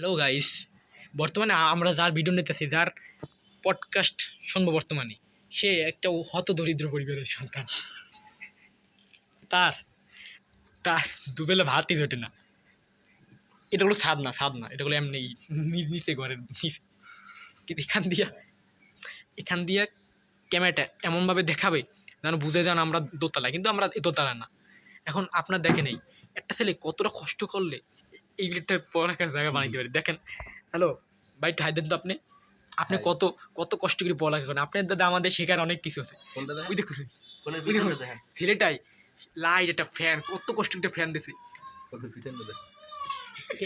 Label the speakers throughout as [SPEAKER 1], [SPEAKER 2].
[SPEAKER 1] Hello guys বর্তমানে আমরা যার ভিডিও নিতেছি, যার পডকাস্ট শুনব বর্তমানে, সে একটা হত দরিদ্র পরিবারের সন্তান। তার তার দুবেলা ভাতই জোটে না। এটা হলো স্বাদ না স্বাদ না এটা হলো এমনি নিচে ঘরের নিচে কিন্তু এখান দিয়া এখান দিয়া ক্যামেরাটা এমনভাবে দেখাবে যেন বুঝে যান আমরা দোতলায়। কিন্তু আমরা দোতলা না। এখন আপনার দেখে নেই, একটা ছেলে কতটা কষ্ট করলে একটা পড়ালেখার জায়গা বানাইতে পারে। দেখেন হ্যালো ভাই একটু দেন তো আপনি। আপনি কত কত কষ্ট করে পড়ালেখা করেন। আপনার দাদা আমাদের শেখার অনেক কিছু আছে। ওই দেখুন ওই দেখুন। ছেলেটাই লাইট একটা ফ্যান কত কষ্ট করে ফ্যান দিছে।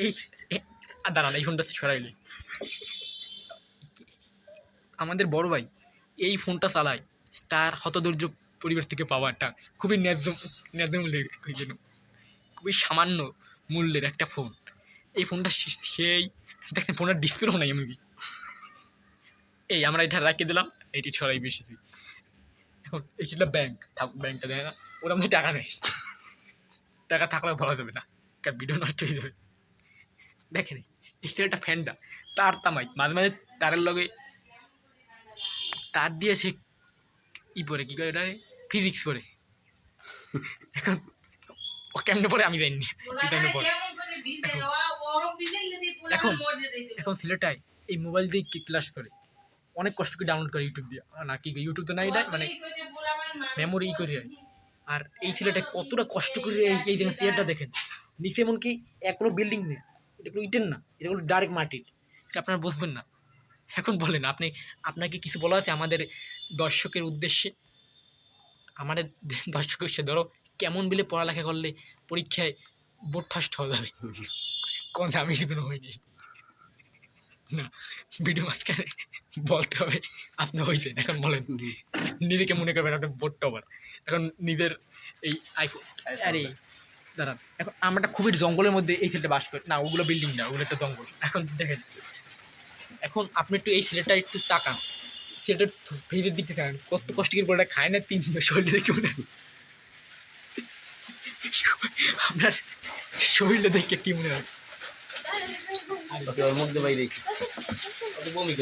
[SPEAKER 1] এই দাঁড়ান এই ফোনটা সরাইলে আমাদের বড় ভাই এই ফোনটা চালায়। তার হতদরিদ্র পরিবেশ থেকে পাওয়াটা খুবই ন্যায্য ন্যায্য মূল্যের খুবই সামান্য মূল্যের একটা ফোন এই ফোনটা সেই দেখছেন ফোনের ডিসপ্লেও নাই এমনকি। এই আমরা এটা রাখিয়ে দিলাম এটি ছড়াই বেশি তুই। এখন এইটা ব্যাংক থাক ব্যাংকটা দেয় না ওরা আমাদের টাকা নেই টাকা থাকলেও বলা যাবে না, কারণ ভিডিও নষ্ট হয়ে যাবে। দেখেন, এই একটা ফ্যানটা তার তামাই, মাঝে মাঝে তারের লগে তার দিয়ে সে ই পড়ে কী করে এটা ফিজিক্স পড়ে এখন ও কেমনে পড়ে আমি জানি না কেমনে পড়ে এখন। এখন ছেলেটাই এই মোবাইল দিয়ে কি ক্লাস করে? অনেক কষ্ট করে ডাউনলোড করে ইউটিউব দিয়ে। না কি ইউটিউব তো নাই এটা মানে মেমোরি করে। আর এই ছেলেটা কতটা কষ্ট করে এই এই চেয়ারটা দেখেন। নিচে এমনকি এখনও বিল্ডিং নেই। এটা কোনো ইটের না এটা কোনো ডাইরেক্ট মাটির। এটা আপনারা বুঝবেন না। এখন বলেন আপনি আপনাকে কিছু বলা আছে আমাদের দর্শকের উদ্দেশ্যে? আমাদের দর্শকের উদ্দেশ্যে ধরো কেমন বিলে পড়ালেখা করলে পরীক্ষায় বোর্ড ফার্স্ট হওয়া যাবে? কোন আমি কিন্তু হয়নি না ভিডিও মাঝখানে বলতে হবে আপনি হয়েছেন এখন বলেন। নিজেকে মনে করবেন আপনি বোর্ড টপার এখন নিজের এই আইফোন আরে দাঁড়ান এখন আমরা খুবই জঙ্গলের মধ্যে এই ছেলেটা বাস করি। না ওগুলো বিল্ডিং না ওগুলো একটা জঙ্গল। এখন দেখেন এখন আপনি একটু এই ছেলেটা একটু তাকান। ছেলেটার ভেজের দিকতে তাকান। কত কষ্ট করে খায় না তিন দিন শরীরে দেখে মনে হয়? আপনার শরীরে দেখে কি মনে হয়?
[SPEAKER 2] বমি